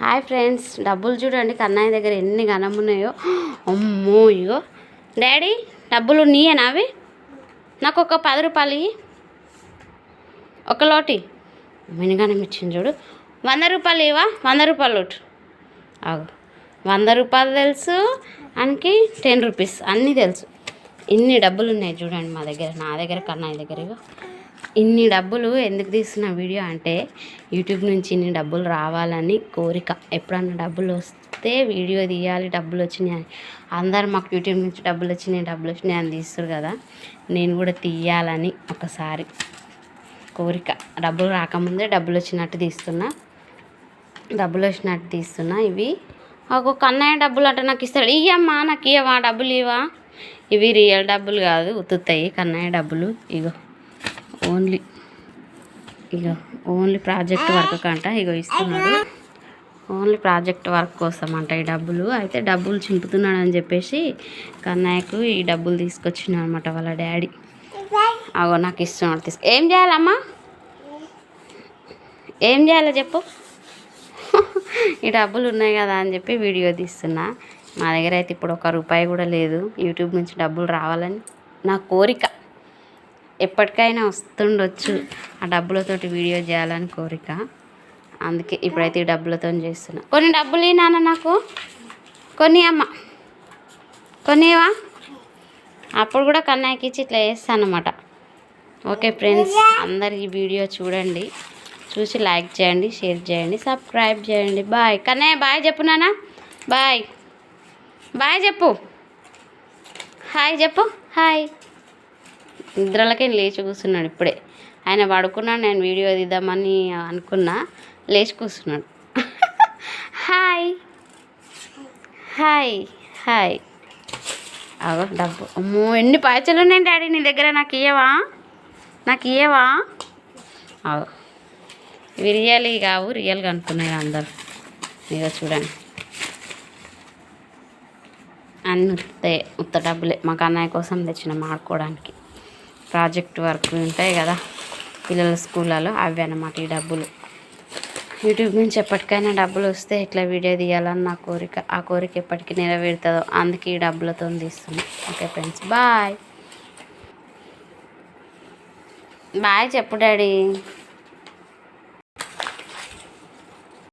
Hi friends డబ్బులు చూడండి కన్నయ్య దగ్గర ఎన్ని గనమున్నాయో అమ్మో ఇగో. డాడీ డబ్బులు నీయేనా అవి? నాకు ఒక పది రూపాయలు ఒక లోటి. మినిగానం ఇచ్చింది చూడు. వంద రూపాయలు ఇవా వంద రూపాయలు లోటు. అవు వంద రూపాయలు తెలుసు అనికి టెన్ రూపీస్. అన్నీ తెలుసు. ఇన్ని డబ్బులు ఉన్నాయి చూడండి మా దగ్గర నా దగ్గర కన్నయ్య దగ్గర ఇగో. ఇన్ని డబ్బులు ఎందుకు తీస్తున్న వీడియో అంటే యూట్యూబ్ నుంచి ఇన్ని డబ్బులు రావాలని కోరిక. ఎప్పుడన్నా డబ్బులు వస్తే వీడియో తీయాలి డబ్బులు వచ్చినాయి. అని అందరు మాకు యూట్యూబ్ నుంచి డబ్బులు వచ్చినాయి డబ్బులు వచ్చినాయి అని తీస్తారు కదా. నేను కూడా తీయాలని ఒకసారి కోరిక. డబ్బులు రాకముందే డబ్బులు వచ్చినట్టు తీస్తున్నా. డబ్బులు వచ్చినట్టు తీస్తున్నా. ఇవి ఒక్కొక్క కన్నయ్య డబ్బులు అంటే నాకు ఇస్తాడు. ఇయ్యమ్మా నాకు ఇవ్వవా డబ్బులు ఇవ్వా. ఇవి రియల్ డబ్బులు కాదు ఉతుతాయి కన్నయ్య డబ్బులు ఇగో. ఓన్లీ ఇగో ఓన్లీ ప్రాజెక్ట్ వర్క్ కంట ఇగో ఇస్తున్నాడు. ఓన్లీ ప్రాజెక్ట్ వర్క్ కోసం అంట ఈ డబ్బులు. అయితే డబ్బులు చింపుతున్నాడు అని చెప్పేసి కన్నయ్యకు ఈ డబ్బులు తీసుకొచ్చిన అనమాట వాళ్ళ డాడీ. అగో నాకు ఇస్తున్నాడు తీసుకు ఏం చేయాలమ్మా? ఏం చేయాలో చెప్పు. ఈ డబ్బులు ఉన్నాయి కదా అని చెప్పి వీడియో తీస్తున్నా. మా దగ్గర అయితే ఇప్పుడు ఒక రూపాయి కూడా లేదు. యూట్యూబ్ నుంచి డబ్బులు రావాలని నా కోరిక. ఎప్పటికైనా వస్తుండొచ్చు ఆ డబ్బులతోటి వీడియో చేయాలని కోరిక. అందుకే ఇప్పుడైతే ఈ డబ్బులతో చేస్తున్నా. కొన్ని డబ్బులు నాన్న నాకు. కొన్ని అమ్మ. కొన్నివా అప్పుడు కూడా కన్నయ్యకి ఇచ్చి ఇట్లా చేస్తాను అనమాట ఓకే ఫ్రెండ్స్ అందరు ఈ వీడియో చూడండి. చూసి లైక్ చేయండి షేర్ చేయండి సబ్స్క్రైబ్ చేయండి. బాయ్. కన్నయ్య బాయ్ చెప్పు నాన్న. బాయ్. బాయ్ చెప్పు. హాయ్ చెప్పు. హాయ్. నిద్రలకే లేచి కూర్చున్నాడు ఇప్పుడే. ఆయన పడుకున్నాడు నేను వీడియో తీద్దామని అనుకున్నా లేచి కూర్చున్నాడు. హాయ్. హాయ్. హాయ్. అగో డబ్బు. అమ్మో ఎన్ని పైసలు ఉన్నాయి డాడీ నీ దగ్గర? నాకు ఇయ్యవా? నాకు ఇయ్యవా? అగో. ఇవి రియల్ కావు రియల్గా అనుకున్నాయి అందరు. ఇక చూడండి. అన్ని ఉత్త ఉత్త డబ్బులే. మా అన్నయ్య కోసం తెచ్చిన ఆడుకోవడానికి ప్రాజెక్ట్ వర్క్ ఉంటాయి కదా పిల్లల స్కూళ్ళలో అవి అన్నమాట ఈ డబ్బులు. యూట్యూబ్ నుంచి ఎప్పటికైనా డబ్బులు వస్తే ఇట్లా వీడియో తీయాలని నా కోరిక ఆ కోరిక ఎప్పటికీ నెరవేరుతుందో అందుకే ఈ డబ్బులతో తీస్తున్నాను ఓకే ఫ్రెండ్స్ బాయ్. బాయ్ చెప్పు డాడీ.